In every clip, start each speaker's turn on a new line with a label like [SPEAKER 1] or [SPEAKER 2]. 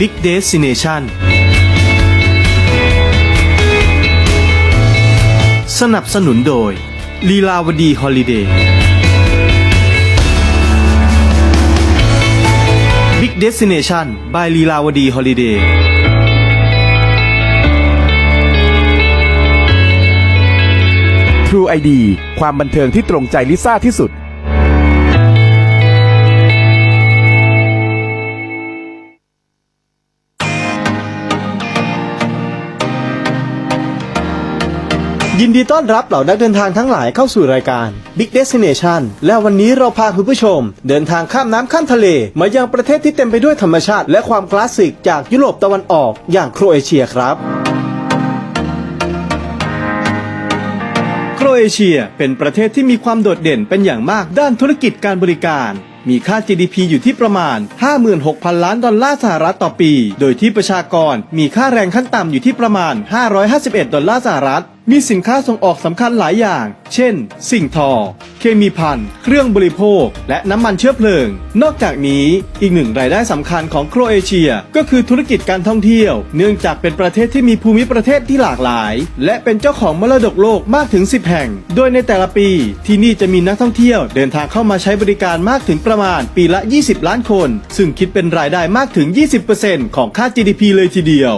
[SPEAKER 1] Big Destination สนับสนุนโดยลีลาวดีฮอลิเดย์ Big Destination by ลีลาวดีฮอลิเดย์
[SPEAKER 2] True ID ความบันเทิงที่ตรงใจลิซ่าที่สุด
[SPEAKER 1] ยินดีต้อนรับเหล่านักเดินทางทั้งหลายเข้าสู่รายการ Big Destination และวันนี้เราพาคุณผู้ชม เดินทางข้ามน้ำข้ามทะเล มายังประเทศที่เต็มไปด้วยธรรมชาติ และความคลาสสิกจากยุโรปตะวันออกอย่างโครเอเชียครับโครเอเชียเป็นประเทศที่มีความโดดเด่นเป็นอย่างมากด้านธุรกิจการบริการ มีค่า GDP อยู่ที่ประมาณ 56,000 ล้านดอลลาร์สหรัฐต่อปี โดยที่ประชากรมีค่าแรงขั้นต่ำอยู่ที่ประมาณ 551 ดอลลาร์สหรัฐ มีสินค้าส่งออกสำคัญหลายอย่าง เช่น สิ่งทอ เคมีภัณฑ์เครื่องบริโภค และน้ำมันเชื้อเพลิง นอกจากนี้อีกหนึ่งรายได้สำคัญของโครเอเชีย ก็คือธุรกิจการท่องเที่ยว เนื่องจากเป็นประเทศที่มีภูมิประเทศที่หลากหลาย และเป็นเจ้าของมรดกโลกมากถึง 10 แห่ง โดยในแต่ละปี ที่นี่จะมีนักท่องเที่ยว เดินทางเข้ามาใช้บริการมากถึงประมาณ ปีละ 20 ล้านคน ซึ่งคิดเป็นรายได้มากถึง 20%ของค่า GDP เลยทีเดียว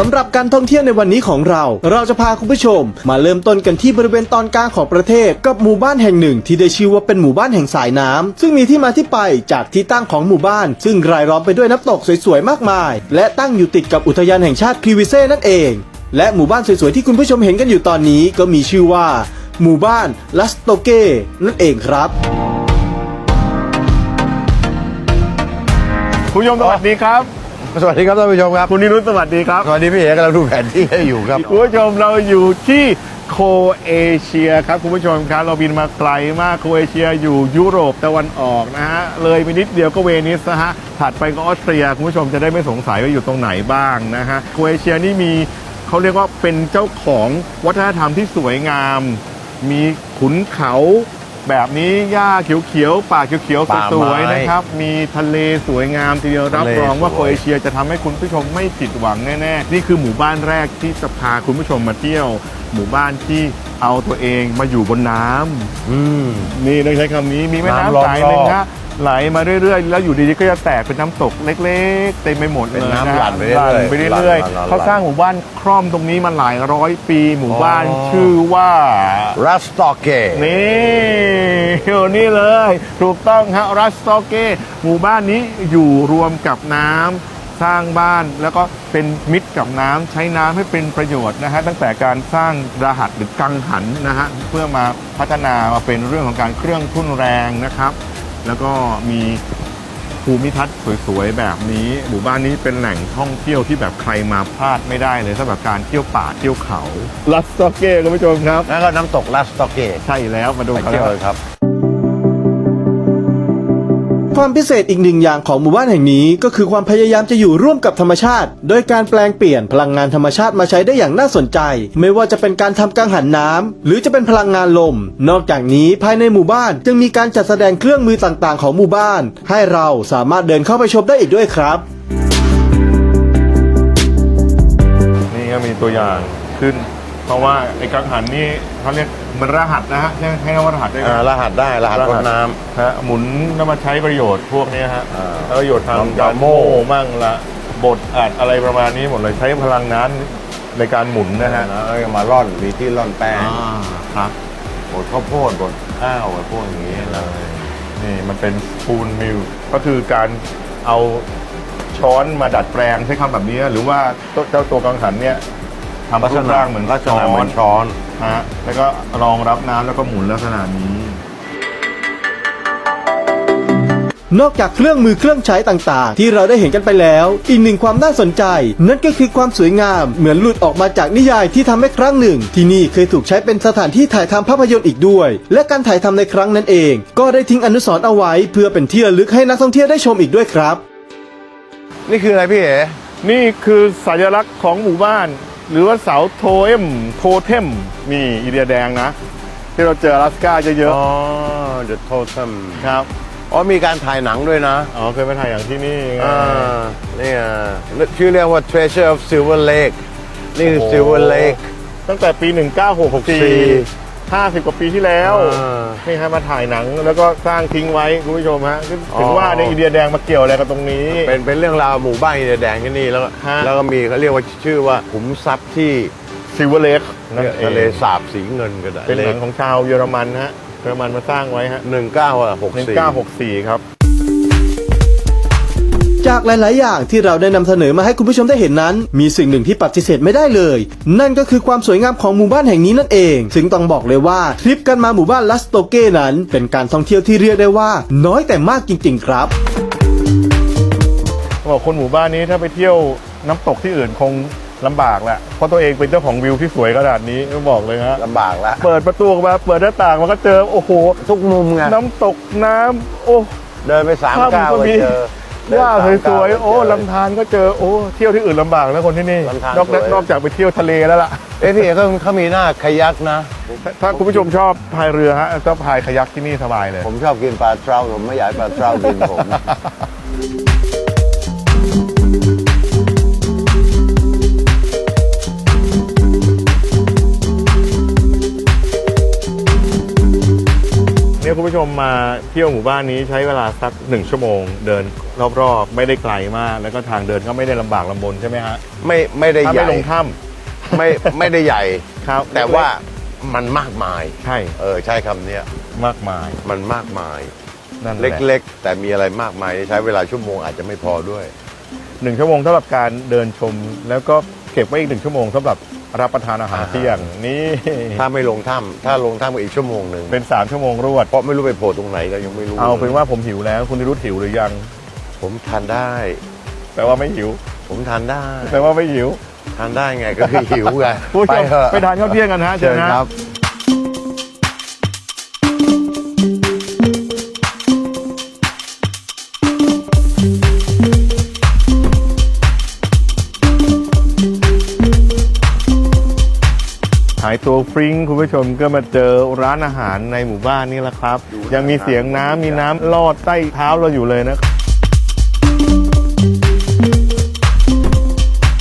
[SPEAKER 1] สำหรับการท่องเที่ยวในวันนี้ของเรา เราจะพาคุณผู้ชม มาเริ่มต้นกันที่บริเวณตอนกลางของประเทศ กับหมู่บ้านแห่งหนึ่ง ที่ได้ชื่อว่าเป็นหมู่บ้านแห่งสายน้ำซึ่งมีที่มาที่ไปจากที่ตั้งของหมู่บ้าน ซึ่งรายล้อมไปด้วยน้ำตกสวยๆมากมาย และตั้งอยู่ติดกับอุทยานแห่งชาติพรีวิเซ่นั่นเอง และหมู่บ้านสวยๆที่คุณผู้ชมเห็นกันอยู่ตอนนี้ ก็มีชื่อว่า หมู่บ้านลัสโตเก้นั่นเองครับ
[SPEAKER 3] คุณผู้ชมสวัสดีครับ
[SPEAKER 4] สวัสดีครับท่านผู้ชมครับ
[SPEAKER 3] คุณนิรุตสวัสดีครับ
[SPEAKER 4] สวัสดีพี่เอกกำลังดูแผนที่ให้อยู่ครับ
[SPEAKER 3] คุณผู้ชมเราอยู่ที่โคเอเชียครับคุณผู้ชมครับเราบินมาไกลมากโคเอเชียอยู่ยุโรปตะวันออกนะฮะเลยไปนิดเดียวก็เวนิสนะฮะถัดไปก็ออสเตรียคุณผู้ชมจะได้ไม่สงสัยว่าอยู่ตรงไหนบ้างนะฮะโคเอเชียนี่มีเขาเรียกว่าเป็นเจ้าของวัฒนธรรมที่สวยงาม มีขุนเขา แบบนี้หญ้าเขียวๆป่าเขียว
[SPEAKER 4] ป่า
[SPEAKER 3] ๆสวยๆ
[SPEAKER 4] ไม้
[SPEAKER 3] นะครับ มีทะเลสวยงามทีเดียวรับ
[SPEAKER 4] ทะเล
[SPEAKER 3] รองว่า
[SPEAKER 4] สวย
[SPEAKER 3] โคเอเชียจะทำให้คุณผู้ชมไม่ผิดหวังแน่ๆ นี่คือหมู่บ้านแรกที่จะพาคุณผู้ชมมาเที่ยว หมู่บ้านที่เอาตัวเองมาอยู่บนน้ำ
[SPEAKER 4] อืม
[SPEAKER 3] นี่ต้องใช้คำนี้มีแม่
[SPEAKER 4] น้ำ
[SPEAKER 3] น้ำ
[SPEAKER 4] ล้อม
[SPEAKER 3] สายหนึ่งฮะ ไหลมาเรื่อยๆ แล้วอยู่ดีๆก็จะแตกเป็นน้ำตกเล็กๆ เต็มไปหมดเลย
[SPEAKER 4] เป็นน้ำะหลั่นไปเรื่อยๆ
[SPEAKER 3] หลั่นไปเรื่อย
[SPEAKER 4] หลั่นๆ
[SPEAKER 3] ๆเขาสร้างหมู่บ้านคร่อมตรงนี้มาหลายร้อยปีหมู่บ้าน
[SPEAKER 4] อ๋อ
[SPEAKER 3] ชื่อว่า
[SPEAKER 4] รัสตอเก
[SPEAKER 3] นี่อยู่นี่เลย ถูกต้องฮะรัสโตเกหมู่บ้านนี้อยู่รวมกับน้ำสร้างบ้านแล้วก็เป็นมิตรกับน้ำใช้น้ำให้เป็นประโยชน์นะฮะตั้งแต่การสร้างรหัสหรือกังหันนะฮะเพื่อมาพัฒนามาเป็นเรื่องของการเครื่องทุ่นแรงนะครับ แล้วก็มีภูมิทัศน์สวยๆแบบนี้ หมู่บ้านนี้เป็นแหล่งท่องเที่ยวที่แบบใครมาพลาดไม่ได้เลยสำหรับการเที่ยวป่าเที่ยวเขาลัสโตเกคุณผู้ชมครับ
[SPEAKER 4] แล้วก็น้ำตกรัสตอเก
[SPEAKER 3] ใช่แล้วมาดู
[SPEAKER 4] ไป
[SPEAKER 3] กัน
[SPEAKER 4] เที่ยว
[SPEAKER 3] เล
[SPEAKER 4] เลยยครับ
[SPEAKER 1] ความพิเศษอีกหนึ่งอย่างของหมู่บ้านแห่งนี้ ก็คือความพยายามจะอยู่ร่วมกับธรรมชาติ โดยการแปลงเปลี่ยนพลังงานธรรมชาติมาใช้ได้อย่างน่าสนใจ ไม่ว่าจะเป็นการทำกังหันน้ำหรือจะเป็นพลังงานลม นอกจากนี้ภายในหมู่บ้านจึงมีการจัดแสดงเครื่องมือต่างๆ ของหมู่บ้าน ให้เราสามารถเดินเข้าไปชมได้อีกด้วยครับ
[SPEAKER 3] นี่ก็มีตัวอย่างขึ้น เพราะว่าไอ้กังหันนี่เขาเรียกมันรหัสนะฮะใช่ให้คำว่ารหัสได้ไหม
[SPEAKER 4] อ่ารหัสได้รหัสรถน้
[SPEAKER 3] ฮะหมุนแล้วมาใช้ประโยชน์พวกนี้ฮะ
[SPEAKER 4] อ่า
[SPEAKER 3] แล้วประโยชน์ทาง
[SPEAKER 4] ทำ
[SPEAKER 3] การ
[SPEAKER 4] โม่
[SPEAKER 3] โม่มั่งละบดอัดอะไรประมาณนี้หมดเลยใช้พลังงานในการหมุนำนะฮะ
[SPEAKER 4] แล้วก็มาร่อนมีที่ร่อนแป้ง
[SPEAKER 3] ครับ
[SPEAKER 4] บดข้าวโพดบดข้าวอะไรพวกอย่างนี้เลย
[SPEAKER 3] นี่มันเป็นปูนมิลก็คือการเอาช้อนมาดัดแปลงใช้คำแบบนี้ หรือว่าเจ้าตัวกังหันเนี่ย ทำ
[SPEAKER 4] ลัก
[SPEAKER 3] รู
[SPEAKER 4] ษ
[SPEAKER 3] ป
[SPEAKER 4] ณะ
[SPEAKER 3] ร่างเหมือน
[SPEAKER 4] ลักษ
[SPEAKER 3] ช้อ
[SPEAKER 4] ณะเหมือน
[SPEAKER 3] น
[SPEAKER 4] ช้อน
[SPEAKER 3] ฮะแล้วก็รองรับน้ำแล้วก็หมุนลักษณะนี้
[SPEAKER 1] นอกจากเครื่องมือเครื่องใช้ต่างๆ ที่เราได้เห็นกันไปแล้ว อีกหนึ่งความน่าสนใจ นั่นก็คือความสวยงาม เหมือนหลุดออกมาจากนิยายที่ทำให้ครั้งหนึ่ง ที่นี่เคยถูกใช้เป็นสถานที่ถ่ายทำภาพยนตร์อีกด้วย และการถ่ายทำในครั้งนั้นเอง ก็ได้ทิ้งอนุสรณ์เอาไว้ เพื่อเป็นที่ระลึกให้นักท่องเที่ยวได้ชมอีกด้วยครับ
[SPEAKER 4] นี่คืออะไรพี่เอ๋
[SPEAKER 3] นี่คือสัญลักษณ์ของหมู่บ้าน หรือว่าเสาโทเอมโทเทมนี่อินเดียแดงนะ ที่เราเจออลาสก้าเยอะ
[SPEAKER 4] อ๋อ The Totem
[SPEAKER 3] ๆครับ
[SPEAKER 4] อ๋อมีการถ่ายหนังด้วยนะ
[SPEAKER 3] อ๋อเคยไปถ่ายอย่างที่นี่ไง
[SPEAKER 4] อ่านี่อะชื่อเรียกว่า Treasure of Silver Lake นี่คือ
[SPEAKER 3] โอ้โห
[SPEAKER 4] Silver Lake
[SPEAKER 3] ตั้งแต่ปี 1964 50 กว่าปีที่แล้ว
[SPEAKER 4] อ่า
[SPEAKER 3] นี่ฮะมาถ่ายหนังแล้วก็สร้างทิ้งไว้คุณผู้ชมฮะถึง
[SPEAKER 4] อ๋อ
[SPEAKER 3] ว่าในยอินเดียแดงมาเกี่ยวอะไรกับตรงนี้
[SPEAKER 4] เป็นเป็นเรื่องราวหมู่บ้านอินเดียแดงที่นี่แล้วก็
[SPEAKER 3] ฮะ
[SPEAKER 4] แล้วก็มีเขาเรียกว่าชื่อว่าขุมทรัพย์ที่
[SPEAKER 3] ซิลเวอร์เลกนั่นเอ
[SPEAKER 4] ทะเล
[SPEAKER 3] ง
[SPEAKER 4] สาบสีเงินก็ได้
[SPEAKER 3] เป็นหนังของชาวเยอรมันฮะเยอรมันมาสร้างไว้ฮะ
[SPEAKER 4] หนึ่งเก้าหกสี่
[SPEAKER 3] 1964ครับ
[SPEAKER 1] จากหลาย ๆ อย่างที่เราได้นำเสนอมาให้คุณผู้ชมได้เห็นนั้น มีสิ่งหนึ่งที่ปฏิเสธไม่ได้เลย นั่นก็คือความสวยงามของหมู่บ้านแห่งนี้นั่นเอง ซึ่งต้องบอกเลยว่าทริปกันมาหมู่บ้านลัสโตเก้นั้น เป็นการท่องเที่ยวที่เรียกได้ว่า น้อยแต่มากจริง ๆ ครับ
[SPEAKER 3] บอกคนหมู่บ้านนี้ถ้าไปเที่ยวน้ำตกที่อื่นคงลำบากแหละเพราะตัวเองเป็นเจ้าของวิวที่สวยขนาดนี้ก็บอกเลยฮะ
[SPEAKER 4] ลำบากละ
[SPEAKER 3] เปิดประตูออกมาเปิดหน้าต่างมันก็เจอโอ้โห
[SPEAKER 4] ทุกมุมไง
[SPEAKER 3] น้ำตกน้ำโอ้
[SPEAKER 4] เดินไปสาม
[SPEAKER 3] ภาพมัน
[SPEAKER 4] ก้าว
[SPEAKER 3] ก็
[SPEAKER 4] ก็
[SPEAKER 3] มี
[SPEAKER 4] เจอ เดิน
[SPEAKER 3] ว่า
[SPEAKER 4] สาม
[SPEAKER 3] ส
[SPEAKER 4] ก้าว
[SPEAKER 3] วย
[SPEAKER 4] ก็
[SPEAKER 3] ๆโอ้
[SPEAKER 4] เจ
[SPEAKER 3] ลำธารก็เจอโอ้เที่ยวที่อื่นลำบากแล้วคนที่นี่
[SPEAKER 4] ลำธาร
[SPEAKER 3] นอก
[SPEAKER 4] สวย
[SPEAKER 3] นอกจากไปเที่ยวทะเลแล้วล่ะ
[SPEAKER 4] เอ้ยพี่เอ๋เขาเขามีหน้าคายักนะ
[SPEAKER 3] ถ้าถ้าคุณผู้ชมชอบพายเรือฮะก็พายคายักที่นี่สบายเลย
[SPEAKER 4] ผมชอบกินปลาเทราผมไม่อยากให้ปลาเทรากินผม
[SPEAKER 3] เนี่ยคุณผู้ชมมาเที่ยวหมู่บ้านนี้ใช้เวลาสักหนึ่งชั่วโมง เดินรอบๆ ไม่ได้ไกลมาก แล้วก็ทางเดินก็ไม่ได้ลำบากลำบนใช่ไหมฮะ
[SPEAKER 4] ไม่ไม่ได้
[SPEAKER 3] ถ้า
[SPEAKER 4] ให
[SPEAKER 3] ไม่
[SPEAKER 4] ญ่
[SPEAKER 3] ลงถ้
[SPEAKER 4] ไม่ไม่ได้ใหญ่ำ
[SPEAKER 3] ครับ
[SPEAKER 4] แต่ว่ามันมากมาย
[SPEAKER 3] ใช่
[SPEAKER 4] เออใช่คำเนี้ย
[SPEAKER 3] มากมาย
[SPEAKER 4] มันมากมาย
[SPEAKER 3] นั่นแห
[SPEAKER 4] เละล็กๆ แต่มีอะไรมากมายใช้เวลาชั่วโมงอาจจะไม่พอด้วย
[SPEAKER 3] หนึ่งชั่วโมงสำหรับการเดินชม แล้วก็เก็บไว้อีกหนึ่งชั่วโมงสำหรับรับประทานอาหาร
[SPEAKER 4] อ่า
[SPEAKER 3] เที่ยง นี่
[SPEAKER 4] ถ้าไม่ลงถ้ำถ้าลงถ้ำก็อีกชั่วโมงหนึ่ง
[SPEAKER 3] เป็นสามชั่วโมงรวด
[SPEAKER 4] เพราะไม่รู้ไปโผล่ตรงไหนก็ยังไม่รู้
[SPEAKER 3] เอาเป็นว่าผมหิวแล้ว คุณนิรุธหิวหรือยัง
[SPEAKER 4] ผมทานได้
[SPEAKER 3] แปลว่าไม่หิว
[SPEAKER 4] ผมทานได้
[SPEAKER 3] แปลว่าไม่หิว
[SPEAKER 4] ทานได้ไงก็คือหิวไง
[SPEAKER 3] คุณผู้ชม
[SPEAKER 4] เถอะ
[SPEAKER 3] ไปทานข้าวเที่ยงกันฮะ
[SPEAKER 4] เชิญ
[SPEAKER 3] นะครับายตัวฟริ้งคุณผู้ชมก็มาเจอร้านอาหารในหมู่บ้านนี่แหละครับ ยังมีเสียงน้ำมีน้ำลอดใต้เท้าเราอยู่เลยนะ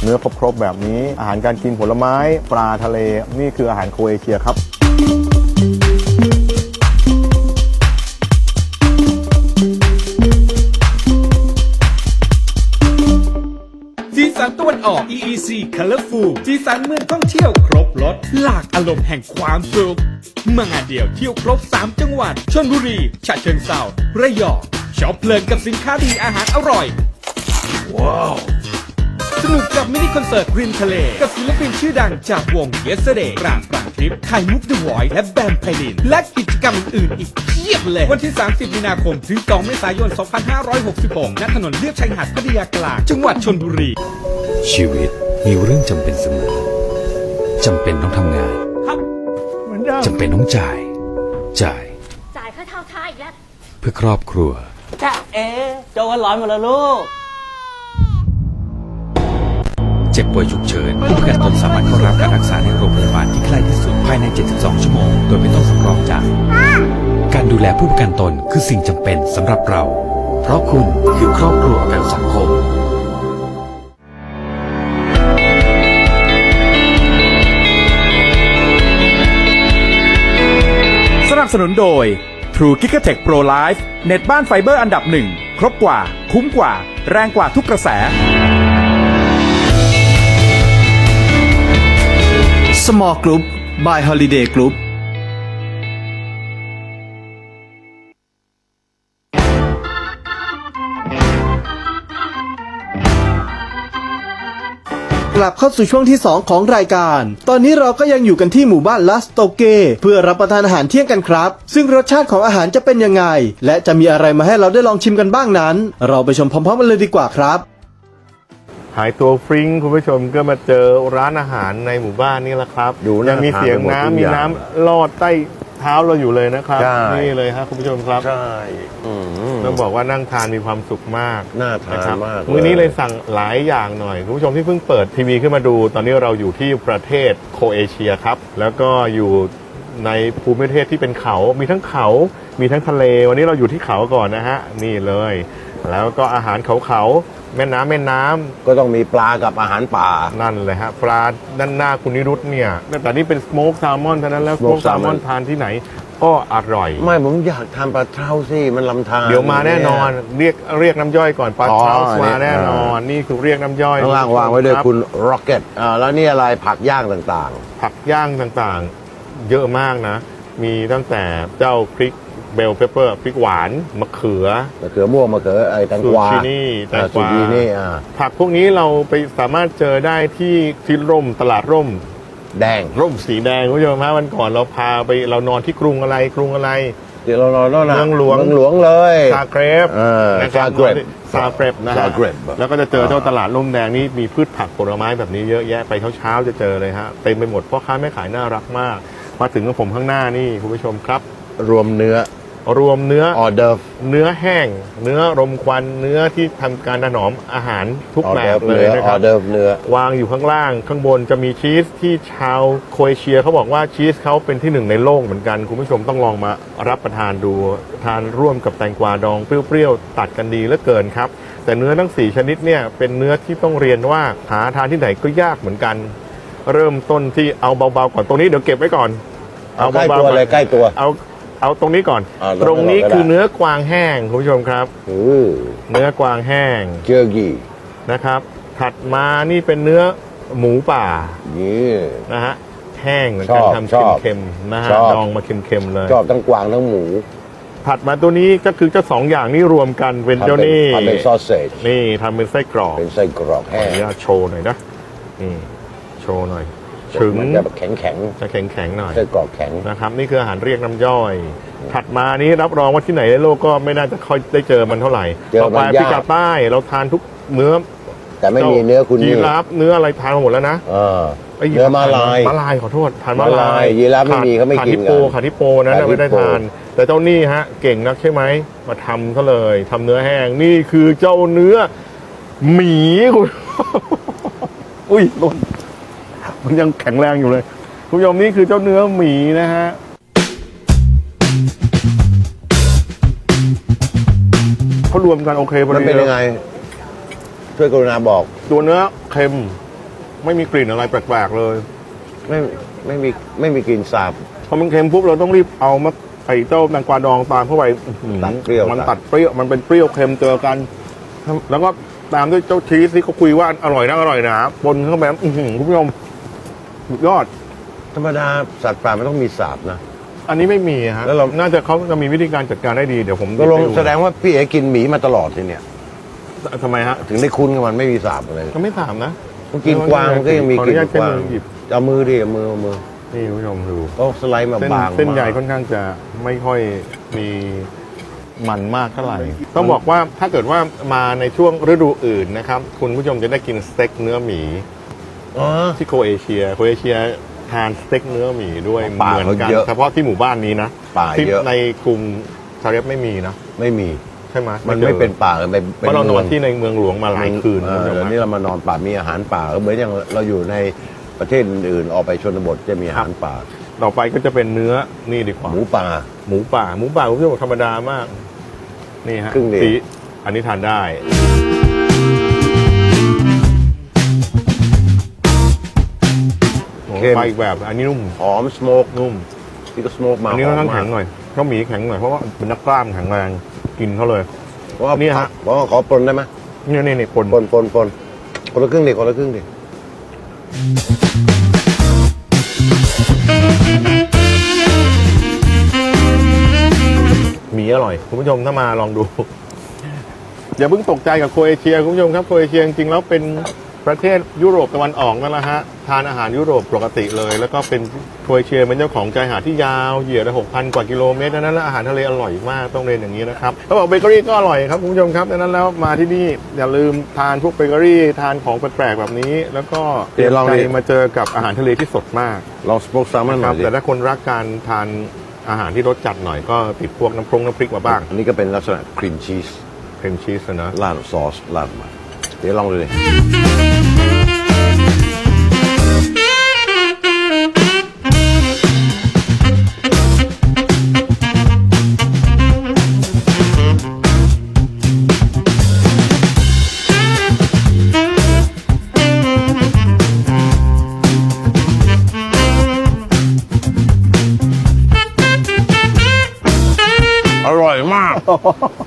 [SPEAKER 3] เนื้อครบๆแบบนี้อาหารการกินผลไม้ปลาทะเลนี่คืออาหารโครเอเชียครับ
[SPEAKER 5] อก EEC Colorful สีสันเมืองท่องเที่ยวครบรถหลากอารมณ์แห่งความสุขมางานเดียวเที่ยวครบ 3 จังหวัดชนบุรีฉะเชิงเทราระยองช็อปเพลินกับสินค้าดีอาหารอร่อย ว้าวสนุกกับมินิคอนเสิร์ตริมทะเล กับศิลปินชื่อดังจากวง Yesterday ปรางปรางทริปไข่มุกเดอะวอยและแบมไพลิน และกิจกรรมอื่นๆอีกเพียบเลย วันที่ 30 มีนาคม ถึง 2 เมษายน 2566ณถนนเลียบชายหาดพัทยากลาง จังหวัดชนบุรี
[SPEAKER 6] ชีวิต มีเรื่องจำเป็นเสมอจำเป็นต้องทำงาน
[SPEAKER 3] เหมือนเดิม
[SPEAKER 6] จำเป็นต้องจ่าย จ่าย
[SPEAKER 7] จ่ายค่าเช่าท่าอีกแล้ว
[SPEAKER 6] เพื่อครอบครัว
[SPEAKER 8] จ้าเอ๋โจกันร้อนหมดแล้วลูก
[SPEAKER 6] เจ็บป่วยฉุกเฉินผู้ประกันตนสามารถเข้ารับการรักษาในโรงพยาบาลที่ใกล้ที่สุดภายใน 72 ชั่วโมง โดยไม่ต้องสำรองจ่ายการดูแลผู้ประกันตนคือสิ่งจำเป็นสำหรับเรา เพราะคุณคือครอบครัวประกันสังคม
[SPEAKER 2] สนับสนุนโดย True g i g a t e c h Pro Life เน็ตบ้านไฟเบอร์อันดับหนึ่ง ครบกว่า คุ้มกว่า แรงกว่าทุกกระแส
[SPEAKER 1] Small Group by Holiday Group กลับเข้าสู่ช่วงที่ 2 ของรายการ ตอนนี้เราก็ยังอยู่กันที่หมู่บ้านลาสโตเกเพื่อรับประทานอาหารเที่ยงกันครับ ซึ่งรสชาติของอาหารจะเป็นยังไง และจะมีอะไรมาให้เราได้ลองชิมกันบ้างนั้น เราไปชมพร้อมๆกันเลยดีกว่าครับ
[SPEAKER 3] หายตัวฟริ้งคุณผู้ชมก็มาเจอร้านอาหารในหมู่บ้านนี่แหละครับ
[SPEAKER 4] ดูน่า
[SPEAKER 3] ยังมีเสียง
[SPEAKER 4] ทานไปหมดทุ
[SPEAKER 3] น้ำ
[SPEAKER 4] ก
[SPEAKER 3] มี
[SPEAKER 4] อย่าง
[SPEAKER 3] น้ำลอดใต้ เท้าเราอยู่เลยนะครับ
[SPEAKER 4] ใช่
[SPEAKER 3] นี่เลยฮะคุณผู้ชมครับ
[SPEAKER 4] ใช่อืม
[SPEAKER 3] ต้องบอกว่านั่งทานมีความสุขมาก
[SPEAKER 4] น่าทาน
[SPEAKER 3] นะครับ
[SPEAKER 4] มาก
[SPEAKER 3] มื้อนี้เลยสั่งหลายอย่างหน่อย คุณผู้ชมที่เพิ่งเปิดทีวีขึ้นมาดู ตอนนี้เราอยู่ที่ประเทศโครเอเชียครับ แล้วก็อยู่ในภูมิประเทศที่เป็นเขา มีทั้งเขา มีทั้งทะเล วันนี้เราอยู่ที่เขาก่อนนะฮะ นี่เลย แล้วก็อาหารเขาเขาๆ แม่น้ำแม่น้ำ
[SPEAKER 4] ก็ต้องมีปลากับอาหารป่า
[SPEAKER 3] นั่นเลยฮะปลาด้านหน้าคุณนิรุตเนี่ยแต่นี่เป็นสโมกแซลมอนเท่านั้นแล้วสโมก
[SPEAKER 4] Smoked
[SPEAKER 3] แซลมอน
[SPEAKER 4] salmon
[SPEAKER 3] ทานที่ไหนก็อร่อย
[SPEAKER 4] ไม่ผมอยากทานปลาเท่าสิมันลำทาน
[SPEAKER 3] เดี๋ยวมาแน่นอนเรียกเรียกน้ำย่อยก่อนปลา
[SPEAKER 4] อ๋อ
[SPEAKER 3] เช้า
[SPEAKER 4] อันนี้
[SPEAKER 3] มาแน่นอน นี่คือเรียกน้ำย่อย
[SPEAKER 4] ข้างล่างวางไว้ด้วย
[SPEAKER 3] รับ
[SPEAKER 4] คุณร็อกเก็ตอ่าแล้วนี่อะไรผักย่างต่าง
[SPEAKER 3] ผักย่างต่างๆ เยอะมากนะ มีตั้งแต่เจ้าพริก เบลเปเปอร์พริกหวานมะเขือ
[SPEAKER 4] ๆมะเขือม่วงมะเขือไอ้แตง
[SPEAKER 3] ซู
[SPEAKER 4] กวา
[SPEAKER 3] ชินี่แตง
[SPEAKER 4] อ่ากซู
[SPEAKER 3] วา
[SPEAKER 4] ชินี่อ่า
[SPEAKER 3] ผักพวกนี้เราไปสามารถเจอได้ที่ที่ร่มตลาดร่ม
[SPEAKER 4] แดง
[SPEAKER 3] ร่มสีแดงคุณผู้ชมฮะวันก่อนเราพาไปเรานอนที่กรุงอะไรกรุงอะไร
[SPEAKER 4] เดี๋ยวเรานอนนอนนะ
[SPEAKER 3] เมืองหลวง
[SPEAKER 4] เมืองหลวงเลย
[SPEAKER 3] ซาเกรบ
[SPEAKER 4] เออ
[SPEAKER 3] นะครับ
[SPEAKER 4] ซาเกร็บ
[SPEAKER 3] ซาเกรบนะฮะ
[SPEAKER 4] ซาเกร็บ
[SPEAKER 3] แล้วก็จะเจอเจ้าตลาดร่มแดงนี่มีพืชผักผลไม้แบบนี้เยอะแยะไปเช้าๆจะเจอเลยฮะเต็มไปหมดพ่อค้าแม่ขายน่ารักมาก มาถึงกับผมข้างหน้านี่คุณผู้ชมครับ
[SPEAKER 4] รวมเนื้อ
[SPEAKER 3] รวมเนื้อ
[SPEAKER 4] ออเดิร์ฟ
[SPEAKER 3] เนื้อแห้ง เนื้อรมควันเนื้อที่ทำการถนอมอาหารทุก
[SPEAKER 4] ออ
[SPEAKER 3] แบ
[SPEAKER 4] เดิร์
[SPEAKER 3] บ
[SPEAKER 4] ฟ
[SPEAKER 3] เล
[SPEAKER 4] เนื้
[SPEAKER 3] ย
[SPEAKER 4] อ
[SPEAKER 3] นะ
[SPEAKER 4] อ
[SPEAKER 3] ค
[SPEAKER 4] อ
[SPEAKER 3] รับ
[SPEAKER 4] เดิร์ฟเนื้อ
[SPEAKER 3] วางอยู่ข้างล่าง ข้างบนจะมีชีสที่ชาวโครเอเชียเขาบอกว่าชีสเขาเป็นที่หนึ่งในโลกเหมือนกันคุณผู้ชมต้องลองมารับประทานดูทานร่วมกับแตงกวาดองเปรี้ยวๆตัดกันดีเหลือเกินครับแต่เนื้อทั้ง 4 ชนิดเนี่ยเป็นเนื้อที่ต้องเรียนว่าหาทานที่ไหนก็ยากเหมือนกัน เริ่มต้นที่เอาเบาๆก่อนตรงนี้เดี๋ยวเก็บไว้ก่อน
[SPEAKER 4] เอาใกล้
[SPEAKER 3] บๆ
[SPEAKER 4] ตัว
[SPEAKER 3] ก่อน
[SPEAKER 4] เลยใกล้ตัว
[SPEAKER 3] เอา เอาตรงนี้ก่อน
[SPEAKER 4] อ่า
[SPEAKER 3] ตรงนี้
[SPEAKER 4] ตรงนี้ก่อนก็ได้
[SPEAKER 3] คือเนื้อกวางแห้งคุณผู้ชมครับ
[SPEAKER 4] อือ
[SPEAKER 3] เนื้อกวางแห้ง
[SPEAKER 4] เจอกี่
[SPEAKER 3] นะครับ ถัดมานี่เป็นเนื้อหมูป่า
[SPEAKER 4] นี่
[SPEAKER 3] นะฮะแห้งเหมือน
[SPEAKER 4] ช
[SPEAKER 3] กัน
[SPEAKER 4] อบ
[SPEAKER 3] ทำ
[SPEAKER 4] ชอบ
[SPEAKER 3] เค็มๆนะฮะ
[SPEAKER 4] ชอบ
[SPEAKER 3] ดองมาเค็มๆเลย
[SPEAKER 4] ชอบทั้งกวางทั้งหมู
[SPEAKER 3] ถัดมาตัวนี้ก็คือเจ้าสองอย่างนี้รวมกันเป็นเจ้านี่
[SPEAKER 4] ทำเป็นซอสเซจ
[SPEAKER 3] นี่ทำเป็นไส้กรอก
[SPEAKER 4] เป็นไส้กรอก
[SPEAKER 3] ขอ
[SPEAKER 4] แห้
[SPEAKER 3] องนุญาตโชว์หน่อยนะนี่โชว์หน่อย ฉึง
[SPEAKER 4] มันจะแข็งแข็ง
[SPEAKER 3] จะแข็งๆหน่อย
[SPEAKER 4] ๆไส้กรอกแข็ง
[SPEAKER 3] นะครับ นี่คืออาหารเรียกน้ำย่อย ถัดมานี้รับรองว่าที่ไหนในโลกก็ไม่น่าจะค่อยได้เจอมันเท่าไหร่
[SPEAKER 4] เจอ
[SPEAKER 3] ต่อ
[SPEAKER 4] มั
[SPEAKER 3] ไป
[SPEAKER 4] น
[SPEAKER 3] แอฟริ
[SPEAKER 4] ยาก
[SPEAKER 3] กาใต้เราทานทุกเนื้อ
[SPEAKER 4] แต่ไม่มีเนื้อคุณ
[SPEAKER 3] ยี
[SPEAKER 4] นี่
[SPEAKER 3] ราฟเนื้ออะไรทานมาหมดแล้วนะ
[SPEAKER 4] เออ
[SPEAKER 3] ย
[SPEAKER 4] เนื้อม้าลาย
[SPEAKER 3] ม้าลายขอโทษทานม้า
[SPEAKER 4] ม้า
[SPEAKER 3] ลา
[SPEAKER 4] ลายยยีราฟไม่มีเขาไม่
[SPEAKER 3] ขาด
[SPEAKER 4] กิน
[SPEAKER 3] ฮิปโป
[SPEAKER 4] กัน
[SPEAKER 3] ขาดฮิปโปนั้น
[SPEAKER 4] ขาด
[SPEAKER 3] น่ะไม่ได้
[SPEAKER 4] ฮิปโป
[SPEAKER 3] ทาน แต่เจ้านี่ฮะเก่งนักใช่ไหมมาทำเขาเลยทำเนื้อแห้งนี่คือเจ้าเนื้อหมีคุณ อุ้ยหล่น มันยังแข็งแรงอยู่เลยคุณผู้ชมนี่คือเจ้าเนื้อหมีนะฮะเขารวมกันโอเคพอ
[SPEAKER 4] มัน
[SPEAKER 3] ดี
[SPEAKER 4] เป็นยังไง ช่วยกรุณาบอก
[SPEAKER 3] ตัวเนื้อเค็ม ไม่มีกลิ่นอะไรแปลกๆเลย
[SPEAKER 4] ไม่ไม่มีไม่มีกลิ่นสาบ
[SPEAKER 3] พอมันเค็มปุ๊บเราต้องรีบเอามาไอ้เจ้าแตงกวาดองตามเข้าไปอื้อหือ
[SPEAKER 4] ตัดเปรี้ยว
[SPEAKER 3] มัน
[SPEAKER 4] ตั
[SPEAKER 3] ตั
[SPEAKER 4] ด
[SPEAKER 3] ดเปรี้ยวมันเป็นเปรี้ยวเค็มเจอกัน แล้วก็ตามด้วยเจ้าชีสที่เขาคุยว่าอร่อยนะอร่อยนะปนเข้าไปอื้อหือคุณผู้ชม สุดยอด
[SPEAKER 4] ธรรมดาสัตว์ป่ามันต้องมีสาบนะ
[SPEAKER 3] อันนี้ไม่มีฮะ
[SPEAKER 4] แล้วเรา
[SPEAKER 3] น่าจะเขาจะมีวิธีการจัดการได้ดีเดี๋ยวผม
[SPEAKER 4] ก็ลง
[SPEAKER 3] ให้
[SPEAKER 4] แสดงว่าพี่เอ๋กินหมีมาตลอดเลยเนี่ย
[SPEAKER 3] ทำไมฮะ
[SPEAKER 4] ถึงได้คุ้นกับมันไม่มีสาบเลย
[SPEAKER 3] ก็ไม่ถามนะ
[SPEAKER 4] มันกินกวางมันก็ยังมี
[SPEAKER 3] ขอกอ
[SPEAKER 4] ลิ่
[SPEAKER 3] นุญาต
[SPEAKER 4] นกวาง
[SPEAKER 3] ใช้มือหยิบ
[SPEAKER 4] เอามือดิเอามือเอามือ
[SPEAKER 3] นี่คุณผู้ชมดู
[SPEAKER 4] ก็สไลด์มา
[SPEAKER 3] เส้น
[SPEAKER 4] บาง
[SPEAKER 3] เส้นใหญ่
[SPEAKER 4] มาก
[SPEAKER 3] ค่อนข้างจะไม่ค่อยมีมันมากเท่าไหร่ ต้องบอกว่าถ้าเกิดว่ามาในช่วงฤดูอื่นนะครับ คุณผู้ชมจะได้กินสเต็กเนื้อหมี
[SPEAKER 4] อ๋อ
[SPEAKER 3] ที่โครเอเชีย โครเอเชียทานสเต็กเนื้อหมีด้วย
[SPEAKER 4] ป่า
[SPEAKER 3] เหมือนกัน
[SPEAKER 4] เขาเยอะ
[SPEAKER 3] เฉพาะที่หมู่บ้านนี้นะ
[SPEAKER 4] ป่า
[SPEAKER 3] ที่
[SPEAKER 4] เยอะ
[SPEAKER 3] ในกรุงซาเรฟไม่มีนะ
[SPEAKER 4] ไม่มี
[SPEAKER 3] ใช่ไหม
[SPEAKER 4] มันไม่เป็นป่าเลยเป็น
[SPEAKER 3] เพราะเรานอนที่ในเมืองหลวงมาหลายคืน
[SPEAKER 4] เอ
[SPEAKER 3] คุณ
[SPEAKER 4] อ
[SPEAKER 3] ผู้ชม
[SPEAKER 4] เดี๋ยวนี้เรามานอนป่ามีอาหารป่าก็เหมือนอย่างเราอยู่ในประเทศอื่นๆออกไปชนบทจะมีอาหารป่า
[SPEAKER 3] ต่อไปก็จะเป็นเนื้อนี่ดีกว่า
[SPEAKER 4] หมูป่า
[SPEAKER 3] หมูป่าหมูป่าคุณผู้ชมธรรมดามาก นี่ฮะ
[SPEAKER 4] ครึ่งเดียว
[SPEAKER 3] สีอันนี้ทานได้ โอ้โหไปอีกแบบ อันนี้นุ่ม
[SPEAKER 4] หอมสโมก
[SPEAKER 3] นุ่ม
[SPEAKER 4] ที่ก็สโมกมา
[SPEAKER 3] อันนี้
[SPEAKER 4] ห
[SPEAKER 3] ค่
[SPEAKER 4] อ
[SPEAKER 3] อน
[SPEAKER 4] ม
[SPEAKER 3] ข้าง
[SPEAKER 4] มา
[SPEAKER 3] แข็
[SPEAKER 4] ก
[SPEAKER 3] งหน่อยเขาหมีแข็งหน่อยเพราะว่าเป็นนักกล้ามแข็งแรงกินเขาเลย
[SPEAKER 4] เพราะว่า
[SPEAKER 3] นี่ฮะ
[SPEAKER 4] เพราะว่าขอปนได้ไหม
[SPEAKER 3] เนี่ยนี่นี่ปน
[SPEAKER 4] ปนปนปนคนละครึ่งดิคนละครึ่งดิ
[SPEAKER 3] หมีอร่อย คุณผู้ชมถ้ามาลองดู อย่าเพิ่งตกใจกับโครเอเชีย คุณผู้ชมครับโครเอเชียจริงๆแล้วเป็น ประเทศยุโรปตะวันออกนั่นแหละฮะทานอาหารยุโรปปกติเลย แล้วก็เป็นโครเอเชียเป็นเจ้าของชายหาดที่ยาวเหยียดหกพันกว่ากิโลเมตรดังนั้นแล้วอาหารทะเลอร่อยมากต้องเรียนอย่างนี้นะครับเขาบอกเบเกอรี่ก็อร่อยครับคุณผู้ชมครับดังนั้นแล้วมาที่นี่อย่าลืมทานพวกเบเกอรี่ทานของแปลกๆแบบนี้ แล้วก็เตรียมใจมาเจอกับอาหารทะเลที่สดมาก
[SPEAKER 4] ลองสโปกซามันห
[SPEAKER 3] ค
[SPEAKER 4] น่
[SPEAKER 3] รั
[SPEAKER 4] อบยสิ
[SPEAKER 3] แต่ถ้าคนรักการทานอาหารที่รสจัดหน่อยก็ติดพวกน้ำพรงน้ำพริกมาบ้าง
[SPEAKER 4] อันนี้ก็เป็นลักษณะครีมชีส
[SPEAKER 3] ครีมชีสนะ
[SPEAKER 4] ราดซอสราดมาเดี๋ยวลองดูดิ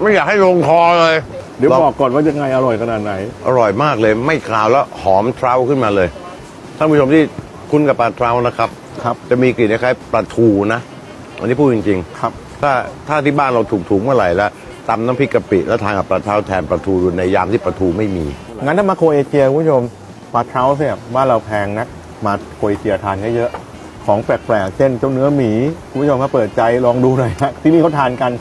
[SPEAKER 4] ไม่อยากให้ลงคอเลย
[SPEAKER 3] เดี๋ยวบอกก่อนว่ายังไงอร่อยขนาดไหน
[SPEAKER 4] อร่อยมากเลย ไม่คาวแล้วหอมเทราขึ้นมาเลย ท่านผู้ชมที่คุ้นกับปลาเทรานะครับ
[SPEAKER 3] ครับ
[SPEAKER 4] จะมีกลิ่นคล้ายๆปลาทูนะ อันนี้พูดจริง
[SPEAKER 3] ครับ
[SPEAKER 4] ๆถ้าถ้าที่บ้านเราถูกถูกๆเมื่อไหร่แล้วตำน้ำพริกกะปิแล้วทานกับปลาเทราแทนปลาทูในยามที่ปลาทูไม่มี
[SPEAKER 3] งั้นถ้ามาโครเอเชียคุณผู้ชมปลาเท้าเนี่ยบ้านเราแพงนักมาโครเอเชียทานเยอะๆของแปลกๆ เช่นเจ้าเนื้อหมี คุณผู้ชมครับเปิดใจลองดูหน่อยฮะที่นี่เขาทานกัน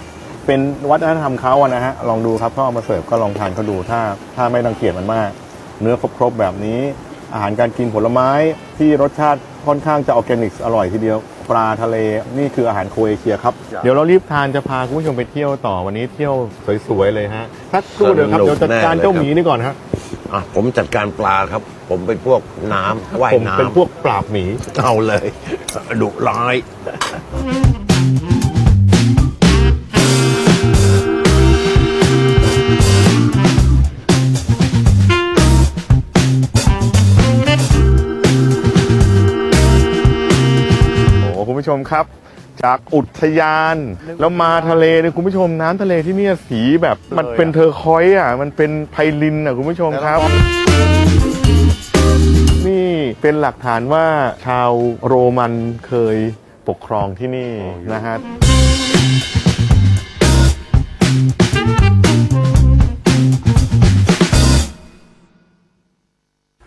[SPEAKER 3] เป็นวัฒนธรรมเขาอะนะฮะลองดูครับเขาเอามาเสิร์ฟก็ลองทานเขาดูถ้าถ้าไม่รังเกียจมันมาก เนื้อครบๆแบบนี้ อาหารการกินผลไม้ที่รสชาติค่อนข้างจะออร์แกนิกอร่อยทีเดียวปลาทะเลนี่คืออาหารโครเอเชียครับ เดี๋ยวเรารีบทานจะพาคุณผู้ชมไปเที่ยวต่อวันนี้เที่ยวสวยๆเลยฮะสักครู่เดียวครับ
[SPEAKER 4] สนุก
[SPEAKER 3] เดี๋ยวจัดการ
[SPEAKER 4] แน่เลย
[SPEAKER 3] เจ้า
[SPEAKER 4] ครับ
[SPEAKER 3] หมีนี่ก่อนฮะ
[SPEAKER 4] อะผมจัดการปลาครับ ผมเป็นพวกน้ำว่าย
[SPEAKER 3] ผม
[SPEAKER 4] น้ำ
[SPEAKER 3] เป็นพวกปราบหมี
[SPEAKER 4] เอาเลยดุร้าย
[SPEAKER 3] ผู้ชมครับ จากอุทยาน แล้วมาทะเลเนี่ยคุณผู้ชมน้ำทะเลที่เนี่ยสีแบบมันเป็นเทอร์คอยส์อะมันเป็นไพลินอะคุณผู้ชมครับ นี่เป็นหลักฐานว่าชาวโรมันเคยปกครองที่นี่นะฮะ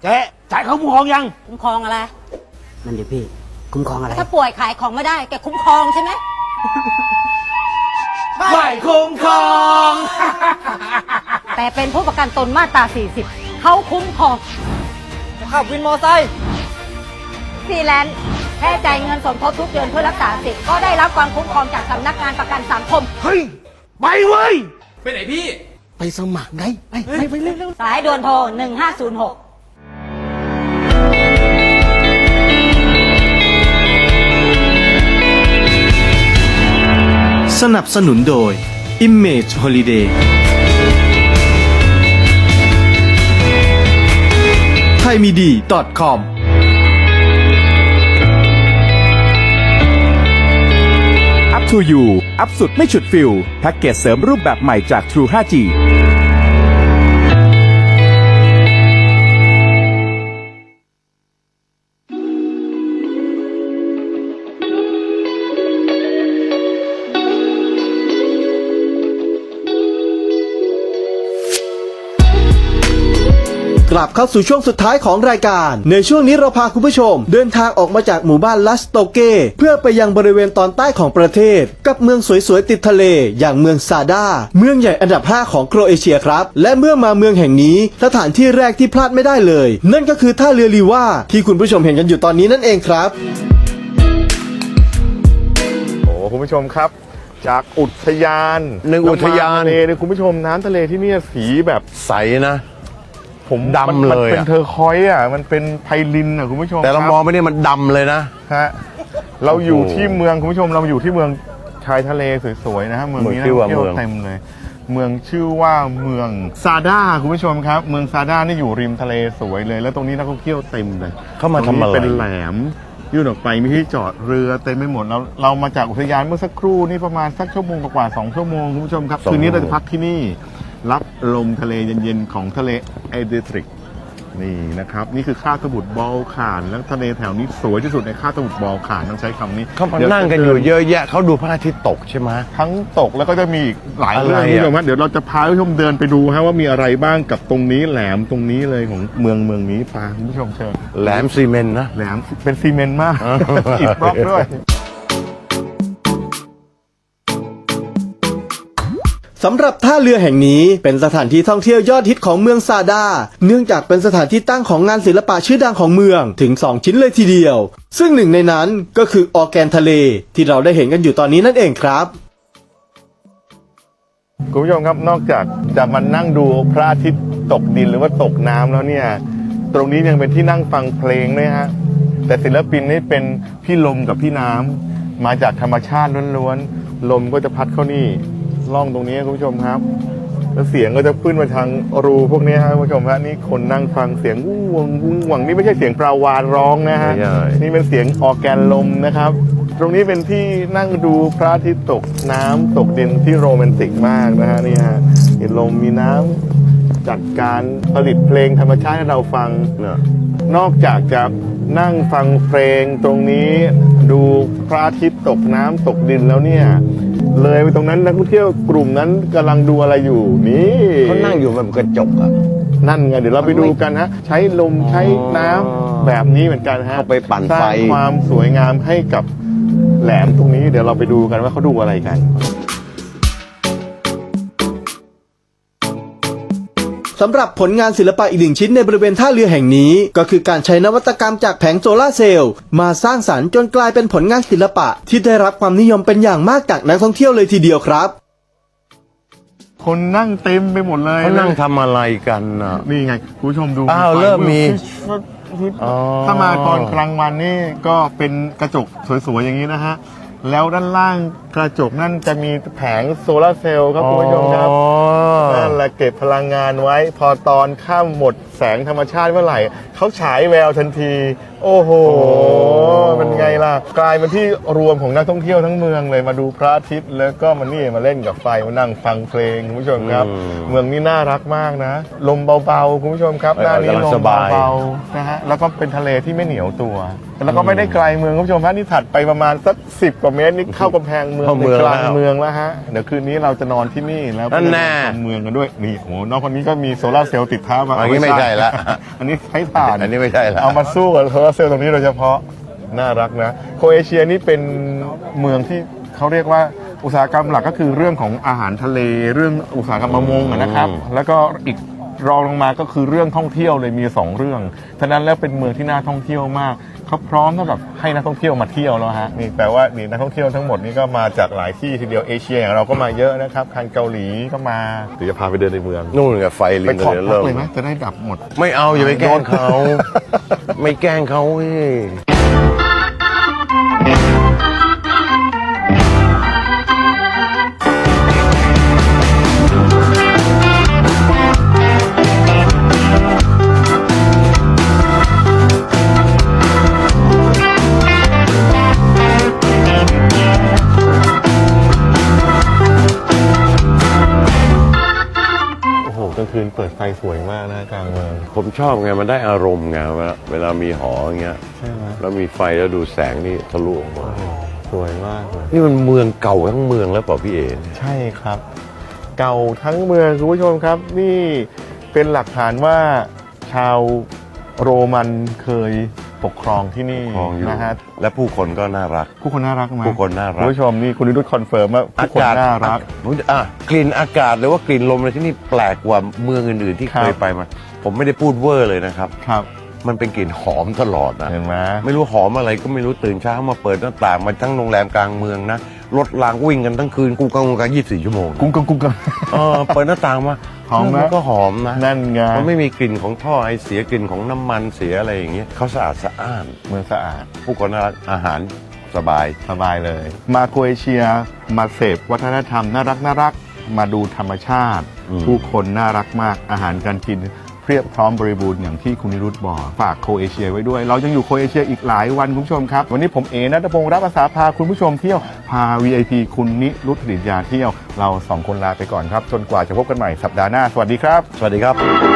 [SPEAKER 8] เจ๊จ่ายเขาคุ้มครองยัง
[SPEAKER 7] คุ้มครองอะไร
[SPEAKER 8] นั่นดิพี่ คุ้มครองอะไร
[SPEAKER 7] ถ้าป่วยขายของไม่ได้แกคุ้มครองใช่ไหม
[SPEAKER 8] ไม่คุ้มครอง
[SPEAKER 7] แต่เป็นผู้ประกันตนมาตรา 40 เขาคุ้มครอง
[SPEAKER 8] ขับวินมอไซค์
[SPEAKER 7] ฟรีแลนซ์แค่จ่ายเงินสมทบทุกเดือนเพื่อรักษาสิทธิ์ก็ได้รับความคุ้มครองจากสำนักงานประกันสังคม
[SPEAKER 8] เฮ้ย ไปเว้ย
[SPEAKER 5] ไปไหนพี่
[SPEAKER 8] ไปสมัครไง ไปไปไปเร็ว
[SPEAKER 7] สายด่วนโทร 1506
[SPEAKER 1] สนับสนุนโดย Image Holiday ไทยมีดี .com
[SPEAKER 2] Up to you อัพสุดไม่ฉุดฟิลแพ็กเกจเสริมรูปแบบใหม่จาก True 5G
[SPEAKER 1] ลับเข้าสู่ช่วงสุดท้ายของรายการ ในช่วงนี้เราพาคุณผู้ชม เดินทางออกมาจากหมู่บ้านลัสโตเกเพื่อไปยังบริเวณตอนใต้ของประเทศ กับเมืองสวยๆติดทะเล อย่างเมืองซาดาเมืองใหญ่อันดับ 5 ของโครเอเชียครับ และเมื่อมาเมืองแห่งนี้สถานที่แรกที่พลาดไม่ได้เลย นั่นก็คือท่าเรือลีว่าที่คุณผู้ชมเห็นกันอยู่ตอนนี้นั่นเองครับ
[SPEAKER 3] โอ้คุณผู้ชมครับ จากอุทยาน
[SPEAKER 4] หนึ่งอุทยาน
[SPEAKER 3] แล้วมทะเลเนี่ยคุณผู้ชมน้ำทะเลที่เนี่ยสีแบบ
[SPEAKER 4] ใสนะ
[SPEAKER 3] ผม
[SPEAKER 4] ดำ
[SPEAKER 3] มัน
[SPEAKER 4] เลย
[SPEAKER 3] มันเป็น
[SPEAKER 4] อะ
[SPEAKER 3] เทอร์คอยส์อะมันเป็นไพลินอะคุณผู้ชม
[SPEAKER 4] แต่เรา
[SPEAKER 3] คบ
[SPEAKER 4] มองไม่ได้มันดำเลยนะ
[SPEAKER 3] ฮะเราอยู่
[SPEAKER 4] โอ้โห
[SPEAKER 3] ที่เมืองคุณผู้ชมเราอยู่ที่เมืองชายทะเลสวยๆนะฮะเมืองนี้
[SPEAKER 4] เมืองชื่อว่า
[SPEAKER 3] นักท่งเที่ยว
[SPEAKER 4] เมือง
[SPEAKER 3] เต็มเลย เมืองชื่อว่าเมืองซาดาคุณผู้ชมครับ เมืองซาดานี่อยู่ริมทะเลสวยเลย แล้วตรงนี้นักท่องเที่ยวเต็มเลย
[SPEAKER 4] เข้ามาทำอะไร
[SPEAKER 3] ตงนี้เป็นแหลมยื่นออกไปมีที่จอดเรือเต็มไปหมดเราเรามาจากอุทยานเมื่อสักครู่นี่ประมาณสักชั่วโมงกว่าๆสองชั่วโมงคุณผู้ชมครับ
[SPEAKER 4] สอง
[SPEAKER 3] คืนนี้
[SPEAKER 4] ชั่วโมง
[SPEAKER 3] เราจะพักที่นี่ รับลมทะเลเย็นๆของทะเลเอเดริกนี่นะครับ นี่คือคาบสมุทรบอลข่านแล้วทะเลแถวนี้สวยที่สุดในคาบสมุทรบอลข่านต้องใช้คำนี้
[SPEAKER 4] เขามา
[SPEAKER 3] ดี๋ยว
[SPEAKER 4] นั่งกันอยู่เยอะแยะเขาดูพระอาทิตย์ตกใช่ไหม
[SPEAKER 3] ทั้งตกแล้วก็จะมีอีกหลายเรื่อง
[SPEAKER 4] อะไร
[SPEAKER 3] คุณ
[SPEAKER 4] อะ
[SPEAKER 3] ผู้ชมฮะเดี๋ยวเราจะพาคุณผู้ชมเดินไปดูฮะว่ามีอะไรบ้างกับตรงนี้แหลมตรงนี้เลยของเมืองเมืองนี้พาคุณผู้ชมเชิญ
[SPEAKER 4] แหลมซีเมนต์นะ
[SPEAKER 3] แหลมเป็นซีเมนต์มาก
[SPEAKER 4] อ่า
[SPEAKER 3] อิฐบล็อกด้วย
[SPEAKER 1] สำหรับท่าเรือแห่งนี้เป็นสถานที่ท่องเที่ยวยอดฮิตของเมืองซาดา เนื่องจากเป็นสถานที่ตั้งของงานศิลปะชื่อดังของเมืองถึง 2 ชิ้นเลยทีเดียว ซึ่งหนึ่งในนั้นก็คือออแกนทะเล ที่เราได้เห็นกันอยู่ตอนนี้นั่นเองครับ
[SPEAKER 3] คุณผู้ชมครับนอกจากจะมานั่งดูพระอาทิตย์ตกดินหรือว่าตกน้ำแล้วเนี่ย ตรงนี้ยังเป็นที่นั่งฟังเพลงด้วยฮะแต่ศิลปินนี่เป็นพี่ลมกับพี่น้ำมาจากธรรมชาติล้วนๆลมก็จะพัดเข้านี่ ล่องตรงนี้คุณผู้ชมครับ แล้วเสียงก็จะขึ้นมาทางรูพวกนี้ครับคุณผู้ชมฮะนี่คนนั่งฟังเสียงวู้วงวู้วงนี่ไม่ใช่เสียงปลาวานร้องนะฮะ
[SPEAKER 4] ไม่ใช่
[SPEAKER 3] นี่เป็นเสียงออร์แกนลมนะครับ ตรงนี้เป็นที่นั่งดูพระอาทิตย์ตกน้ำตกดินที่โรแมนติกมากนะฮะนี่ฮะมีลมมีน้ำจัดการผลิตเพลงธรรมชาติให้เราฟัง
[SPEAKER 4] เนี่ย
[SPEAKER 3] นอกจากจะนั่งฟังเพลงตรงนี้ดูพระอาทิตย์ตกน้ำตกดินแล้วเนี่ย เลยไปตรงนั้นนักท่องเที่ยวกลุ่มนั้นกำลังดูอะไรอยู่นี่
[SPEAKER 4] เขานั่งอยู่แบบกระจกอะ
[SPEAKER 3] นั่นไงเดี๋ยวเราไปดูกันฮะใช้ลมใช้น้ำแบบนี้เหมือนกันฮะ
[SPEAKER 4] เข้าไปปั่น
[SPEAKER 3] ส
[SPEAKER 4] ไฟ
[SPEAKER 3] ร้างความสวยงามให้กับแหลมตรงนี้ เดี๋ยวเราไปดูกันว่าเขาดูอะไรกัน
[SPEAKER 1] สำหรับผลงานศิลปะอีกหนึ่งชิ้นในบริเวณท่าเรือแห่งนี้ ก็คือการใช้นวัตกรรมจากแผงโซลาร์เซลล์มาสร้างสรรค์จนกลายเป็นผลงานศิลปะ ที่ได้รับความนิยมเป็นอย่างมากจากนักท่องเที่ยวเลยทีเดียวครับ
[SPEAKER 3] คนนั่งเต็มไปหมดเลย
[SPEAKER 4] เขานั่งทำอะไรกันอะ
[SPEAKER 3] นี่ไงคุณผู้ชมดู
[SPEAKER 4] อ้าว
[SPEAKER 3] ไฟ
[SPEAKER 4] เริ่มมี
[SPEAKER 3] ฟึด
[SPEAKER 4] อ๋อ
[SPEAKER 3] ถ้ามาตอนกลางวันนี่ก็เป็นกระจกสวยๆอย่างนี้นะฮะ แล้วด้านล่างกระจกนั่นจะมีแผงโซลาร์เซลล์ครับคุณผู้ชมครับ
[SPEAKER 4] อ๋อ
[SPEAKER 3] นั่นแหละเก็บพลังงานไว้ พอตอนข้ามหมดแสงธรรมชาติเมื่อไหร่เขาฉายแววทันที โอ้โหเป็นไงล่ะ กลายเป็นที่รวมของนักท่องเที่ยวทั้งเมืองเลยมาดูพระอาทิตย์แล้วก็มานี่มาเล่นกับไฟมานั่งฟังเพลงคุณผู้ชมครับ
[SPEAKER 4] อืม
[SPEAKER 3] เมืองนี้น่ารักมากนะ ลมเบาๆคุณผู้ชมครับ
[SPEAKER 4] เออ
[SPEAKER 3] หน้านี้
[SPEAKER 4] กำลัง
[SPEAKER 3] ล
[SPEAKER 4] ส
[SPEAKER 3] ม
[SPEAKER 4] บาย
[SPEAKER 3] เบาๆนะฮะแล้วก็เป็นทะเลที่ไม่เหนียวตัว แล้วก็ไม่ได้ไกลเมืองคุณผู้ชมฮะนี่ถัดไปประมาณสักสิบกว่าเมตรนี่เข้ากำแพงเมือง
[SPEAKER 4] เข้าเมือง
[SPEAKER 3] กลาง
[SPEAKER 4] แล้ว
[SPEAKER 3] เมืองแล้วฮะ เดี๋ยวคืนนี้เราจะนอนที่นี่แล้วก็
[SPEAKER 4] นั่นแน่
[SPEAKER 3] ชมเมืองกันด้วยนี่โอ้โหนอกคนนี้ก็มีโซลาร์เซลล์ติดท้ามา
[SPEAKER 4] อันนี้ไม่ใช่ละ
[SPEAKER 3] อันนี้ใช้ถ่าน
[SPEAKER 4] อันนี้ไม่ใช่ละ
[SPEAKER 3] เอามาสู้กับโซลาร์เซลล์ตรงนี้โดยเฉพาะน่ารักนะโครเอเชียนี่เป็นเมืองที่เขาเรียกว่าอุตสาหกรรมหลักก็คือเรื่องของอาหารทะเลเรื่องอุตสาหกรรมประมงอะนะครับ แล้วก็อีก รองลงมาก็คือเรื่องท่องเที่ยวเลยมีสองเรื่องฉะนั้นแล้วเป็นเมืองที่น่าท่องเที่ยวมากเขาพร้อมสำหรับให้นักท่องเที่ยวมาเที่ยวแล้วฮะนี่แปลว่านี่นักท่องเที่ยวทั้งหมดนี่ก็มาจากหลายที่ทีเดียวเอเชียอย่างเราก็มาเยอะนะครับทางเกาหลีก็มาเดี๋ยวจะพาไปเดินในเมือง
[SPEAKER 4] นู่นไงไฟลิ
[SPEAKER 3] ไป
[SPEAKER 4] ง
[SPEAKER 3] ถอด
[SPEAKER 4] เลย
[SPEAKER 3] ปลั๊
[SPEAKER 4] เริ่
[SPEAKER 3] ก
[SPEAKER 4] ม
[SPEAKER 3] เลยไหมจะได้ดับหมด
[SPEAKER 4] ไม่เอาอย่าไปแกล้งเขา ไม่แกล้งเขาเว้ย
[SPEAKER 3] เปิดไฟสวยมากนะกลางเมือง
[SPEAKER 4] ผมชอบไงมันได้อารมณ์ไงเวลาเวลามีหออย่างเงี้ย
[SPEAKER 3] ใช่ไหม
[SPEAKER 4] แล้วมีไฟแล้วดูแสงนี่ทะลุออกมา
[SPEAKER 3] สวยมากเลย
[SPEAKER 4] นี่มันเมืองเก่าทั้งเมืองแล้วเปล่าพี่เอ๋
[SPEAKER 3] ใช่ครับ เก่าทั้งเมืองคุณผู้ชมครับ นี่เป็นหลักฐานว่าชาวโรมันเคย ปกครองที่นี่
[SPEAKER 4] คลองอยู่
[SPEAKER 3] นะฮะ
[SPEAKER 4] และผู้คนก็น่ารัก
[SPEAKER 3] ผู้คนน่ารักไหม
[SPEAKER 4] ผู้คนน่ารัก
[SPEAKER 3] คุณผู้ชมนี่คุณนิรุตคอนเฟิร์มว่าผู้คนน่ารัก
[SPEAKER 4] ผมจะอะกลิ่นอากาศหรือว่ากลิ่นลมอะไรที่นี่แปลกกว่าเมืองอื่นๆที่
[SPEAKER 3] ครั
[SPEAKER 4] เค
[SPEAKER 3] บ
[SPEAKER 4] ยไปมา ผมไม่ได้พูดเวอร์เลยนะครับ
[SPEAKER 3] ครับ
[SPEAKER 4] มันเป็นกลิ่นหอมตลอดนะ
[SPEAKER 3] เห็นไหม
[SPEAKER 4] ไม่รู้หอมอะไรก็ไม่รู้ตื่นเช้ามาเปิดหน้าต่างมาทั้งโรงแรมกลางเมืองนะ รถรางวิ่งกันทั้งคืนกูกังกูกังยี่สิบสี่ชั่วโมง
[SPEAKER 3] กุ้งกังกุ้งกัง
[SPEAKER 4] เออเปิดหน้าต่างมา
[SPEAKER 3] หอมไหม
[SPEAKER 4] นก็หอมนะ
[SPEAKER 3] นั่นไง
[SPEAKER 4] มันไม่มีกลิ่นของท่อไอเสียกลิ่นของน้ำมันเสียอะไรอย่างเงี้ยเขาสะอาดสะอ้าน
[SPEAKER 3] เมืองสะอาด
[SPEAKER 4] ผู้คนน่ารักอาหารสบาย
[SPEAKER 3] สบายเลย มาโครเอเชียมาเสพวัฒนธรรมน่ารักน่ารักมาดูธรรมชาติ
[SPEAKER 4] อืม
[SPEAKER 3] ผู้คนน่ารักมากอาหารการกิน เพียบพร้อมบริบูรณ์อย่างที่คุณนิรุตบอกฝากโคเอเชียไว้ด้วย เรายังอยู่โคเอเชียอีกหลายวันคุณผู้ชมครับ วันนี้ผมเอนัทพงศ์รับอาสาพาคุณผู้ชมเที่ยวพา VIP คุณนิรุตผลิตยาเที่ยวเราสองคนลาไปก่อนครับจนกว่าจะพบกันใหม่สัปดาห์หน้าสวัสดีครับ
[SPEAKER 4] สวัสดีครับ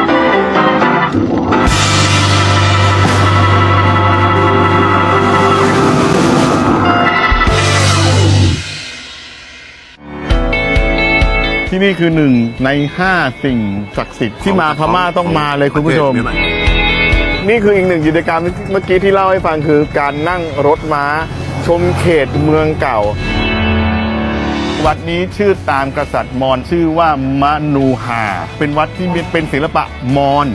[SPEAKER 3] ที่นี่คือหนึ่งในห้าสิ่งศักดิ์สิทธิ์ที่มาพม่าต้องมาเลยคุณผู้ชมนี่คืออีกหนึ่งกิจกรรมเมื่อกี้ที่เล่าให้ฟังคือการนั่งรถม้า ชมเขตเมืองเก่า วัดนี้ชื่อตามกษัตริย์มอญชื่อว่ามะนูฮาเป็นวัดที่มีเป็นศิลปะมอญ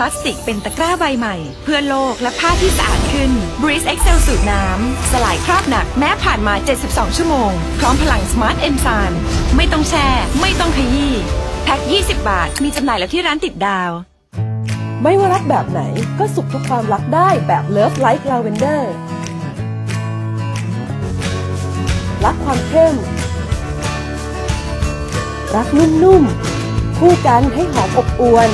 [SPEAKER 9] ลี่ยนขยะพลาสติกเป็นตะกร้าใบใหม่ เพื่อโลกและผ้าที่สะอาดขึ้น Breeze Excel สูตรน้ำ สลายคราบหนักแม้ผ่านมา 72 ชั่วโมง พร้อมพลัง Smart Enzyme ไม่ต้องแช่ ไม่ต้องขยี้แพ็ค 20 บาท มีจำหน่ายแล้วที่ร้านติดดาว
[SPEAKER 10] ไม่ว่ารักแบบไหนก็สุขทุกความรักได้แบบ Love Like Lavender รักความเข้ม รักนุ่มๆ คู่กันให้หอมอบอวล